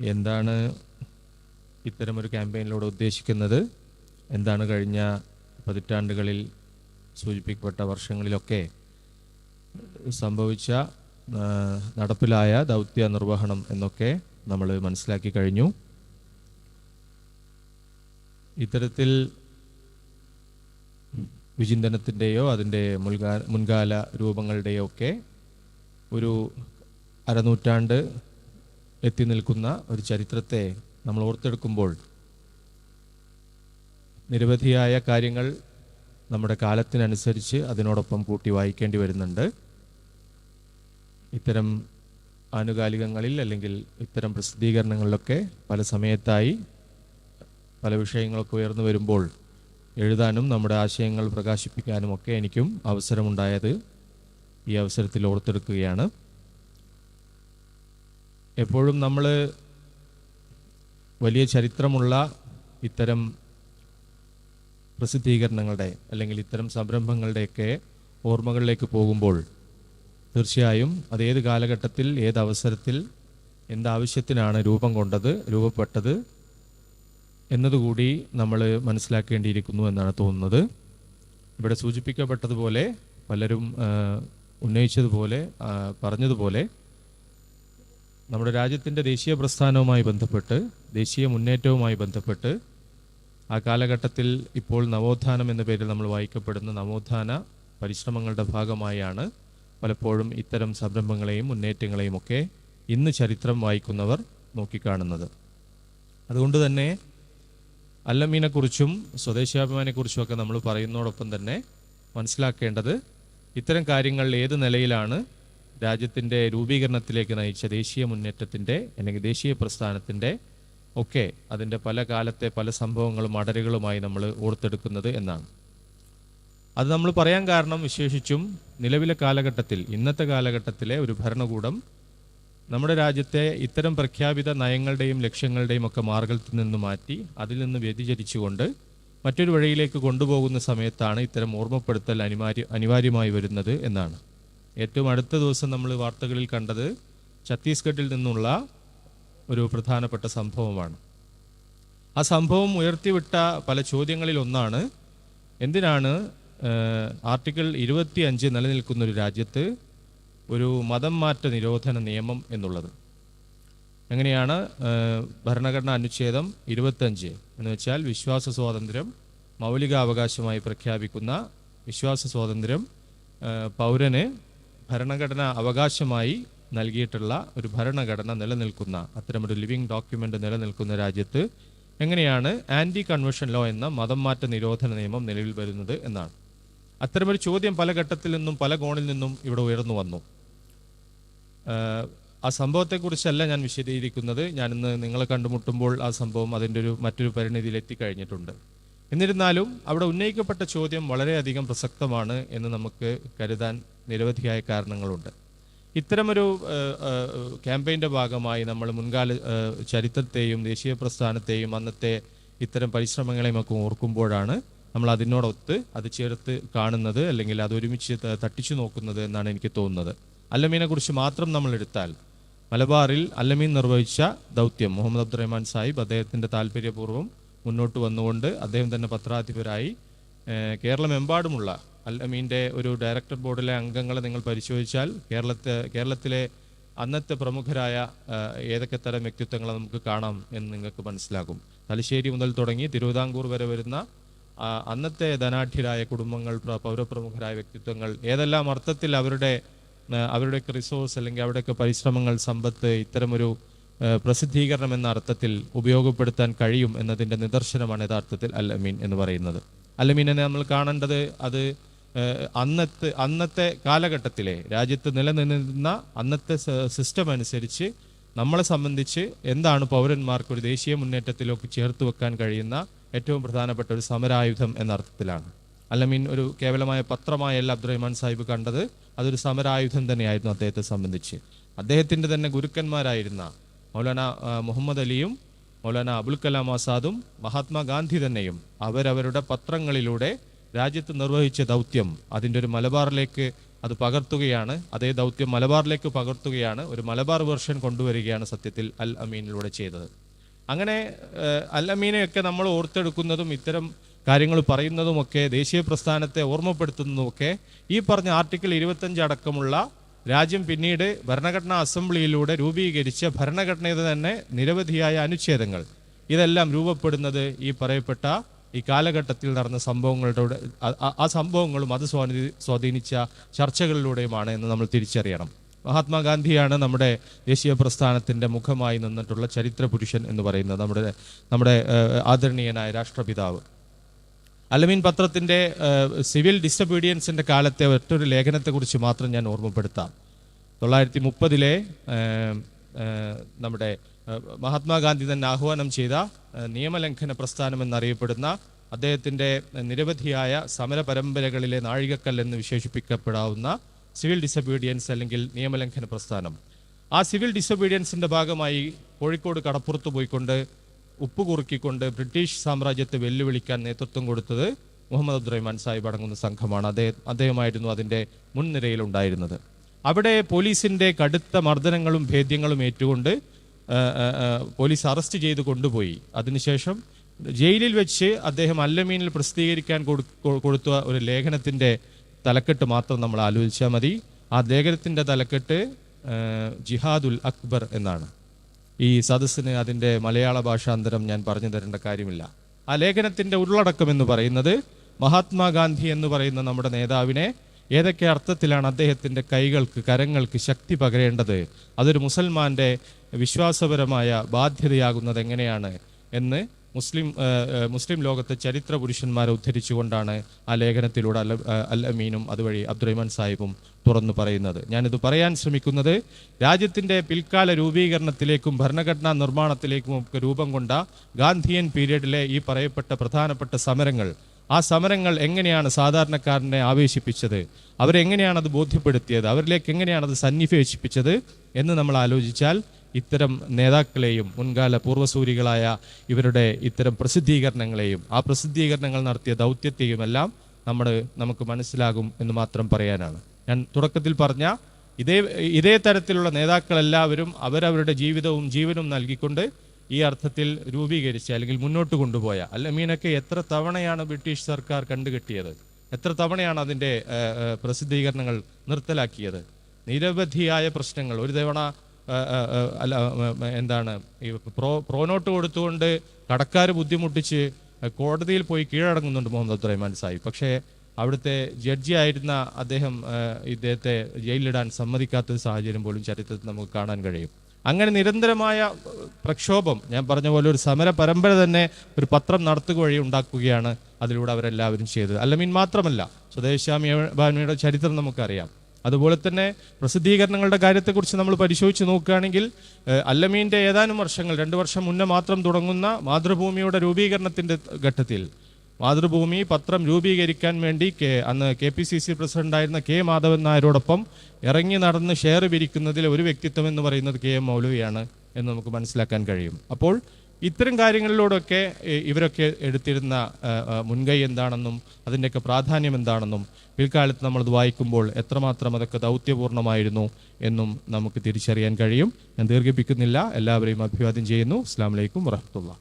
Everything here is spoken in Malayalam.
എന്താണ് ഇത്തരമൊരു ക്യാമ്പയിനിലൂടെ ഉദ്ദേശിക്കുന്നത്? എന്താണ് കഴിഞ്ഞ പതിറ്റാണ്ടുകളിൽ സൂചിപ്പിക്കപ്പെട്ട വർഷങ്ങളിലൊക്കെ സംഭവിച്ച നടപ്പിലായ ദൗത്യ നിർവഹണം എന്നൊക്കെ നമ്മൾ മനസ്സിലാക്കി കഴിഞ്ഞു. ഇത്തരത്തിൽ വിചിന്തനത്തിന്റെയോ അതിന്റെ മുൻകാല രൂപങ്ങളുടെയോ ഒക്കെ ഒരു അരനൂറ്റാണ്ട് എത്തി നിൽക്കുന്ന ഒരു ചരിത്രത്തെ നമ്മൾ ഓർത്തെടുക്കുമ്പോൾ നിരവധിയായ കാര്യങ്ങൾ നമ്മുടെ കാലത്തിനനുസരിച്ച് അതിനോടൊപ്പം കൂട്ടി വായിക്കേണ്ടി വരുന്നുണ്ട്. ഇത്തരം ആനുകാലികങ്ങളിൽ അല്ലെങ്കിൽ ഇത്തരം പ്രസിദ്ധീകരണങ്ങളിലൊക്കെ പല സമയത്തായി പല വിഷയങ്ങളൊക്കെ ഉയർന്നു വരുമ്പോൾ എഴുതാനും നമ്മുടെ ആശയങ്ങൾ പ്രകാശിപ്പിക്കാനും ഒക്കെ എനിക്കും അവസരമുണ്ടായത് ഈ അവസരത്തിൽ ഓർത്തെടുക്കുകയാണ്. എപ്പോഴും നമ്മൾ വലിയ ചരിത്രമുള്ള ഇത്തരം പ്രസിദ്ധീകരണങ്ങളുടെ അല്ലെങ്കിൽ ഇത്തരം സംരംഭങ്ങളുടെയൊക്കെ ഓർമ്മകളിലേക്ക് പോകുമ്പോൾ തീർച്ചയായും അത് ഏത് കാലഘട്ടത്തിൽ ഏത് അവസരത്തിൽ എന്താവശ്യത്തിനാണ് രൂപം കൊണ്ടത് രൂപപ്പെട്ടത് എന്നതുകൂടി നമ്മൾ മനസ്സിലാക്കേണ്ടിയിരിക്കുന്നു എന്നാണ് തോന്നുന്നത്. ഇവിടെ സൂചിപ്പിക്കപ്പെട്ടതുപോലെ പലരും ഉന്നയിച്ചതുപോലെ പറഞ്ഞതുപോലെ നമ്മുടെ രാജ്യത്തിന്റെ ദേശീയ പ്രസ്ഥാനവുമായി ബന്ധപ്പെട്ട് ദേശീയ മുന്നേറ്റവുമായി ബന്ധപ്പെട്ട് ആ കാലഘട്ടത്തിൽ ഇപ്പോൾ നവോത്ഥാനം എന്ന പേരിൽ നമ്മൾ വായിക്കപ്പെടുന്ന നവോത്ഥാന പരിശ്രമങ്ങളുടെ ഭാഗമായാണ് പലപ്പോഴും ഇത്തരം സംരംഭങ്ങളെയും മുന്നേറ്റങ്ങളെയും ഒക്കെ ഇന്ന് ചരിത്രം വായിക്കുന്നവർ നോക്കിക്കാണുന്നത്. അതുകൊണ്ട് തന്നെ അല്ലമീനെക്കുറിച്ചും സ്വദേശാഭിമാനെക്കുറിച്ചും ഒക്കെ നമ്മൾ പറയുന്നതോടൊപ്പം തന്നെ മനസ്സിലാക്കേണ്ടത് ഇത്തരം കാര്യങ്ങൾ ഏത് നിലയിലാണ് രാജ്യത്തിന്റെ രൂപീകരണത്തിലേക്ക് നയിച്ച ദേശീയ മുന്നേറ്റത്തിന്റെ അല്ലെങ്കിൽ ദേശീയ പ്രസ്ഥാനത്തിന്റെ ഒക്കെ അതിന്റെ പല കാലത്തെ പല സംഭവങ്ങളും അടരുകളുമായി നമ്മൾ ഓർത്തെടുക്കുന്നത് എന്നാണ്. അത് നമ്മൾ പറയാൻ കാരണം വിശേഷിച്ചും നിലവിലെ കാലഘട്ടത്തിൽ ഇന്നത്തെ കാലഘട്ടത്തിലെ ഒരു ഭരണകൂടം നമ്മുടെ രാജ്യത്തെ ഇത്തരം പ്രഖ്യാപിത നയങ്ങളുടെയും ലക്ഷ്യങ്ങളുടെയും ഒക്കെ മാർഗത്തിൽ നിന്ന് മാറ്റി അതിൽ നിന്ന് വ്യതിചരിച്ചുകൊണ്ട് മറ്റൊരു വഴിയിലേക്ക് കൊണ്ടുപോകുന്ന സമയത്താണ് ഇത്തരം ഓർമ്മപ്പെടുത്തൽ അനിവാര്യ അനിവാര്യമായി വരുന്നത് എന്നാണ്. ഏറ്റവും അടുത്ത ദിവസം നമ്മൾ വാർത്തകളിൽ കണ്ടത് ഛത്തീസ്ഗഡിൽ നിന്നുള്ള ഒരു പ്രധാനപ്പെട്ട സംഭവമാണ്. ആ സംഭവം ഉയർത്തിവിട്ട പല ചോദ്യങ്ങളിൽ ഒന്നാണ് എന്തിനാണ് ആർട്ടിക്കിൾ ഇരുപത്തി അഞ്ച് നിലനിൽക്കുന്ന ഒരു രാജ്യത്ത് ഒരു മതം മാറ്റ നിരോധന നിയമം എന്നുള്ളത്. എങ്ങനെയാണ് ഭരണഘടനാ അനുച്ഛേദം ഇരുപത്തഞ്ച് എന്ന് വെച്ചാൽ വിശ്വാസ സ്വാതന്ത്ര്യം മൗലികാവകാശമായി പ്രഖ്യാപിക്കുന്ന വിശ്വാസ സ്വാതന്ത്ര്യം പൗരന് ഭരണഘടന അവകാശമായി നൽകിയിട്ടുള്ള ഒരു ഭരണഘടന നിലനിൽക്കുന്ന അത്തരമൊരു ലിവിങ് ഡോക്യുമെന്റ് നിലനിൽക്കുന്ന രാജ്യത്ത് എങ്ങനെയാണ് ആന്റി കൺവെൻഷൻ ലോ എന്ന മതം മാറ്റ നിരോധന നിയമം നിലവിൽ വരുന്നത് എന്നാണ്. അത്തരമൊരു ചോദ്യം പല ഘട്ടത്തിൽ നിന്നും പല കോണിൽ നിന്നും ഇവിടെ ഉയർന്നു വന്നു. ആ സംഭവത്തെക്കുറിച്ചല്ല ഞാൻ വിശദീകരിക്കുന്നത്. ഞാനിന്ന് നിങ്ങളെ കണ്ടുമുട്ടുമ്പോൾ ആ സംഭവം അതിന്റെ ഒരു മറ്റൊരു പരിണിതിയിൽ എത്തിക്കഴിഞ്ഞിട്ടുണ്ട്. എന്നിരുന്നാലും അവിടെ ഉന്നയിക്കപ്പെട്ട ചോദ്യം വളരെയധികം പ്രസക്തമാണ് എന്ന് നമുക്ക് കരുതാൻ നിരവധിയായ കാരണങ്ങളുണ്ട്. ഇത്തരമൊരു ക്യാമ്പയിന്റെ ഭാഗമായി നമ്മൾ മുൻകാല ചരിത്രത്തെയും ദേശീയ പ്രസ്ഥാനത്തെയും അന്നത്തെ ഇത്തരം പരിശ്രമങ്ങളെയും ഒക്കെ ഓർക്കുമ്പോഴാണ് നമ്മൾ അതിനോടൊത്ത് അത് ചേർത്ത് കാണുന്നത് അല്ലെങ്കിൽ അത് ഒരുമിച്ച് തട്ടിച്ചു നോക്കുന്നത് എന്നാണ് എനിക്ക് തോന്നുന്നത്. അല്ലമീനെ കുറിച്ച് മാത്രം നമ്മൾ എടുത്താൽ മലബാറിൽ അല്ലമീൻ നിർവഹിച്ച ദൗത്യം മുഹമ്മദ് അബ്ദുറഹ്മാൻ സാഹിബ് അദ്ദേഹത്തിന്റെ താല്പര്യപൂർവം മുന്നോട്ട് വന്നുകൊണ്ട് അദ്ദേഹം തന്നെ പത്രാധിപരായി ഏഹ്, അല്ലമീന്റെ ഒരു ഡയറക്ടർ ബോർഡിലെ അംഗങ്ങളെ നിങ്ങൾ പരിശോധിച്ചാൽ കേരളത്തെ കേരളത്തിലെ അന്നത്തെ പ്രമുഖരായ ഏതൊക്കെ തരം വ്യക്തിത്വങ്ങളെ നമുക്ക് കാണാം എന്ന് നിങ്ങൾക്ക് മനസ്സിലാകും. തലശ്ശേരി മുതൽ തുടങ്ങി തിരുവിതാംകൂർ വരെ വരുന്ന അന്നത്തെ ധനാഢ്യരായ കുടുംബങ്ങൾ പൗരപ്രമുഖരായ വ്യക്തിത്വങ്ങൾ ഏതെല്ലാം അർത്ഥത്തിൽ അവരുടെ അവരുടെയൊക്കെ റിസോഴ്സ് അല്ലെങ്കിൽ അവിടെയൊക്കെ പരിശ്രമങ്ങൾ സമ്പത്ത് ഇത്തരമൊരു പ്രസിദ്ധീകരണം എന്ന അർത്ഥത്തിൽ ഉപയോഗപ്പെടുത്താൻ കഴിയും എന്നതിന്റെ നിദർശനമാണ് യഥാർത്ഥത്തിൽ അൽ അമീൻ എന്ന് പറയുന്നത്. അൽ അമീനെ നമ്മൾ കാണേണ്ടത് അത് അന്നത്തെ അന്നത്തെ കാലഘട്ടത്തിലെ രാജ്യത്ത് നിലനിന്നിരുന്ന അന്നത്തെ സിസ്റ്റം അനുസരിച്ച് നമ്മളെ സംബന്ധിച്ച് എന്താണ് പൗരന്മാർക്ക് ഒരു ദേശീയ മുന്നേറ്റത്തിലേക്ക് ചേർത്ത് വെക്കാൻ കഴിയുന്ന ഏറ്റവും പ്രധാനപ്പെട്ട ഒരു സമരായുധം എന്ന അർത്ഥത്തിലാണ്. അല്ലമീൻ ഒരു കേവലമായ പത്രമായല്ല അബ്ദുറഹ്മാൻ സാഹിബ് കണ്ടത് അതൊരു സമരായുധം തന്നെയായിരുന്നു അദ്ദേഹത്തെ സംബന്ധിച്ച്. അദ്ദേഹത്തിന്റെ തന്നെ ഗുരുക്കന്മാരായിരുന്ന മൗലാന മുഹമ്മദ് അലിയും മൗലാന അബുൽ കലാം ആസാദും മഹാത്മാഗാന്ധി തന്നെയും അവരവരുടെ പത്രങ്ങളിലൂടെ രാജ്യത്ത് നിർവഹിച്ച ദൗത്യം അതിന്റെ ഒരു മലബാറിലേക്ക് അത് പകർത്തുകയാണ്. അതേ ദൗത്യം മലബാറിലേക്ക് പകർത്തുകയാണ്. ഒരു മലബാർ വേർഷൻ കൊണ്ടുവരികയാണ് സത്യത്തിൽ അൽ അമീനിലൂടെ ചെയ്തത്. അങ്ങനെ അൽ അമീനെയൊക്കെ നമ്മൾ ഓർത്തെടുക്കുന്നതും ഇത്തരം കാര്യങ്ങൾ പറയുന്നതുമൊക്കെ ദേശീയ പ്രസ്ഥാനത്തെ ഓർമ്മപ്പെടുത്തുന്നതുമൊക്കെ ഈ പറഞ്ഞ ആർട്ടിക്കിൾ ഇരുപത്തഞ്ച് അടക്കമുള്ള രാജ്യം പിന്നീട് ഭരണഘടനാ അസംബ്ലിയിലൂടെ രൂപീകരിച്ച ഭരണഘടനയുടെ തന്നെ നിരവധിയായ അനുച്ഛേദങ്ങൾ. ഇതെല്ലാം രൂപപ്പെടുന്നത് ഈ പറയപ്പെട്ട ഈ കാലഘട്ടത്തിൽ നടന്ന സംഭവങ്ങളുടെ ആ- സംഭവങ്ങളും അത് സ്വാധീ സ്വാധീനിച്ച ചർച്ചകളിലൂടെയുമാണ് എന്ന് നമ്മൾ തിരിച്ചറിയണം. മഹാത്മാഗാന്ധിയാണ് നമ്മുടെ ദേശീയ പ്രസ്ഥാനത്തിന്റെ മുഖമായി നിന്നിട്ടുള്ള ചരിത്ര പുരുഷൻ എന്ന് പറയുന്നത് നമ്മുടെ നമ്മുടെ ആദരണീയനായ രാഷ്ട്രപിതാവ്. അലമീൻ പത്രത്തിന്റെ സിവിൽ ഡിസബീഡിയൻസിന്റെ കാലത്തെ ഒറ്റൊരു ലേഖനത്തെക്കുറിച്ച് മാത്രം ഞാൻ ഓർമ്മപ്പെടുത്താം. തൊള്ളായിരത്തി മുപ്പതിലെ നമ്മുടെ മഹാത്മാഗാന്ധി തന്നെ ആഹ്വാനം ചെയ്ത നിയമലംഘന പ്രസ്ഥാനം എന്നറിയപ്പെടുന്ന അദ്ദേഹത്തിന്റെ നിരവധിയായ സമര പരമ്പരകളിലെ നാഴികക്കല്ല് എന്ന് വിശേഷിപ്പിക്കപ്പെടാവുന്ന സിവിൽ ഡിസബീഡിയൻസ് അല്ലെങ്കിൽ നിയമലംഘന പ്രസ്ഥാനം. ആ സിവിൽ ഡിസബീഡിയൻസിന്റെ ഭാഗമായി കോഴിക്കോട് കടപ്പുറത്ത് പോയിക്കൊണ്ട് ഉപ്പ് കുറുക്കിക്കൊണ്ട് ബ്രിട്ടീഷ് സാമ്രാജ്യത്തെ വെല്ലുവിളിക്കാൻ നേതൃത്വം കൊടുത്തത് മുഹമ്മദ് അബ്ദുറഹ്മാൻ സാഹിബ് അടങ്ങുന്ന സംഘമാണ്. അദ്ദേഹം അദ്ദേഹമായിരുന്നു അതിന്റെ മുൻനിരയിലുണ്ടായിരുന്നത്. അവിടെ പോലീസിന്റെ കടുത്ത മർദ്ദനങ്ങളും ഭേദ്യങ്ങളും ഏറ്റുകൊണ്ട് പോലീസ് അറസ്റ്റ് ചെയ്ത് കൊണ്ടുപോയി. അതിനുശേഷം ജയിലിൽ വെച്ച് അദ്ദേഹം അല്ലമീനിൽ പ്രസിദ്ധീകരിക്കാൻ കൊടുത്ത ഒരു ലേഖനത്തിന്റെ തലക്കെട്ട് മാത്രം നമ്മൾ ആലോചിച്ചാൽ മതി. ആ ലേഖനത്തിന്റെ തലക്കെട്ട് ജിഹാദുൽ അക്ബർ എന്നാണ്. ഈ സദസ്സിന് അതിന്റെ മലയാള ഭാഷാന്തരം ഞാൻ പറഞ്ഞു തരേണ്ട കാര്യമില്ല. ആ ലേഖനത്തിന്റെ ഉള്ളടക്കം എന്ന് പറയുന്നത് മഹാത്മാഗാന്ധി എന്ന് പറയുന്ന നമ്മുടെ നേതാവിനെ ഏതൊക്കെ അർത്ഥത്തിലാണ് അദ്ദേഹത്തിന്റെ കൈകൾക്ക് കരങ്ങൾക്ക് ശക്തി പകരേണ്ടത്? അതൊരു മുസൽമാന്റെ വിശ്വാസപരമായ ബാധ്യതയാകുന്നത് എങ്ങനെയാണ് എന്ന് മുസ്ലിം മുസ്ലിം ലോകത്തെ ചരിത്ര പുരുഷന്മാരെ ഉദ്ധരിച്ചുകൊണ്ടാണ് ആ ലേഖനത്തിലൂടെ അൽ അൽ അമീനും അതുവഴി അബ്ദുറഹ്മാൻ സാഹിബും തുറന്നു പറയുന്നത്. ഞാനിത് പറയാൻ ശ്രമിക്കുന്നത് രാജ്യത്തിന്റെ പിൽക്കാല രൂപീകരണത്തിലേക്കും ഭരണഘടനാ നിർമ്മാണത്തിലേക്കും ഒക്കെ രൂപം കൊണ്ട ഗാന്ധിയൻ പീരീഡിലെ ഈ പറയപ്പെട്ട പ്രധാനപ്പെട്ട സമരങ്ങൾ ആ സമരങ്ങൾ എങ്ങനെയാണ് സാധാരണക്കാരനെ ആവേശിപ്പിച്ചത് അവരെങ്ങനെയാണത് ബോധ്യപ്പെടുത്തിയത് അവരിലേക്ക് എങ്ങനെയാണത് സന്നിവേശിപ്പിച്ചത് എന്ന് നമ്മൾ ആലോചിച്ചാൽ ഇത്തരം നേതാക്കളെയും മുൻകാല പൂർവസൂരികളായ ഇവരുടെ ഇത്തരം പ്രസിദ്ധീകരണങ്ങളെയും ആ പ്രസിദ്ധീകരണങ്ങൾ നടത്തിയ ദൗത്യത്തെയും എല്ലാം നമ്മൾ നമുക്ക് മനസ്സിലാകും എന്ന് മാത്രം പറയാനാണ്. ഞാൻ തുടക്കത്തിൽ പറഞ്ഞ ഇതേ ഇതേ തരത്തിലുള്ള നേതാക്കളെല്ലാവരും അവരവരുടെ ജീവിതവും ജീവനും നൽകിക്കൊണ്ട് ഈ അർത്ഥത്തിൽ രൂപീകരിച്ച അല്ലെങ്കിൽ മുന്നോട്ട് കൊണ്ടുപോയ അല്ലമീനൊക്കെ എത്ര തവണയാണ് ബ്രിട്ടീഷ് സർക്കാർ കണ്ടുകെട്ടിയത്? എത്ര തവണയാണ് ഏഹ്, പ്രസിദ്ധീകരണങ്ങൾ നിർത്തലാക്കിയത്? നിരവധിയായ പ്രശ്നങ്ങൾ. ഒരു തവണ അല്ല എന്താണ് ഈ പ്രോ പ്രോനോട്ട് കൊടുത്തുകൊണ്ട് കടക്കാർ ബുദ്ധിമുട്ടിച്ച് കോടതിയിൽ പോയി കീഴടങ്ങുന്നുണ്ട് മുഹമ്മദ് അബ്ദുറഹ്മാൻ സാഹിബ്. പക്ഷേ അവിടുത്തെ ജഡ്ജി ആയിരുന്ന അദ്ദേഹം ഇദ്ദേഹത്തെ ജയിലിലിടാൻ സമ്മതിക്കാത്ത സാഹചര്യം പോലും ചരിത്രത്തിൽ നമുക്ക് കാണാൻ കഴിയും. അങ്ങനെ നിരന്തരമായ പ്രക്ഷോഭം ഞാൻ പറഞ്ഞ പോലെ ഒരു സമര പരമ്പര തന്നെ ഒരു പത്രം നടത്തുക വഴി ഉണ്ടാക്കുകയാണ് അതിലൂടെ അവരെല്ലാവരും ചെയ്തത്. അല്ലമീൻ മാത്രമല്ല സ്വദേശാമി ഭാമിയുടെ ചരിത്രം നമുക്കറിയാം. അതുപോലെ തന്നെ പ്രസിദ്ധീകരണങ്ങളുടെ കാര്യത്തെക്കുറിച്ച് നമ്മൾ പരിശോധിച്ച് നോക്കുകയാണെങ്കിൽ അല്ലമീന്റെ ഏതാനും വർഷങ്ങൾ രണ്ട് വർഷം മുന്നേ മാത്രം തുടങ്ങുന്ന മാതൃഭൂമിയുടെ രൂപീകരണത്തിന്റെ ഘട്ടത്തിൽ മാതൃഭൂമി പത്രം രൂപീകരിക്കാൻ വേണ്ടി കെ അന്ന് കെ പി സി സി പ്രസിഡന്റായിരുന്ന കെ മാധവൻ നായരോടൊപ്പം ഇറങ്ങി നടന്ന് ഷെയർ പിരിക്കുന്നതിലെ ഒരു വ്യക്തിത്വം എന്ന് പറയുന്നത് കെ എം മൗലവിയാണ് എന്ന് നമുക്ക് മനസ്സിലാക്കാൻ കഴിയും. അപ്പോൾ ഇത്തരം കാര്യങ്ങളിലൂടെയൊക്കെ ഇവരൊക്കെ എടുത്തിരുന്ന മുൻകൈ എന്താണെന്നും അതിന്റെയൊക്കെ പ്രാധാന്യം എന്താണെന്നും പിൽക്കാലത്ത് നമ്മളത് വായിക്കുമ്പോൾ എത്രമാത്രം അതൊക്കെ ദൗത്യപൂർണമായിരുന്നു എന്നും നമുക്ക് തിരിച്ചറിയാൻ കഴിയും. ഞാൻ ദീർഘിപ്പിക്കുന്നില്ല. എല്ലാവരെയും അഭിവാദ്യം ചെയ്യുന്നു. അസ്സാം വലൈക്കും വറഹമത്തുള്ള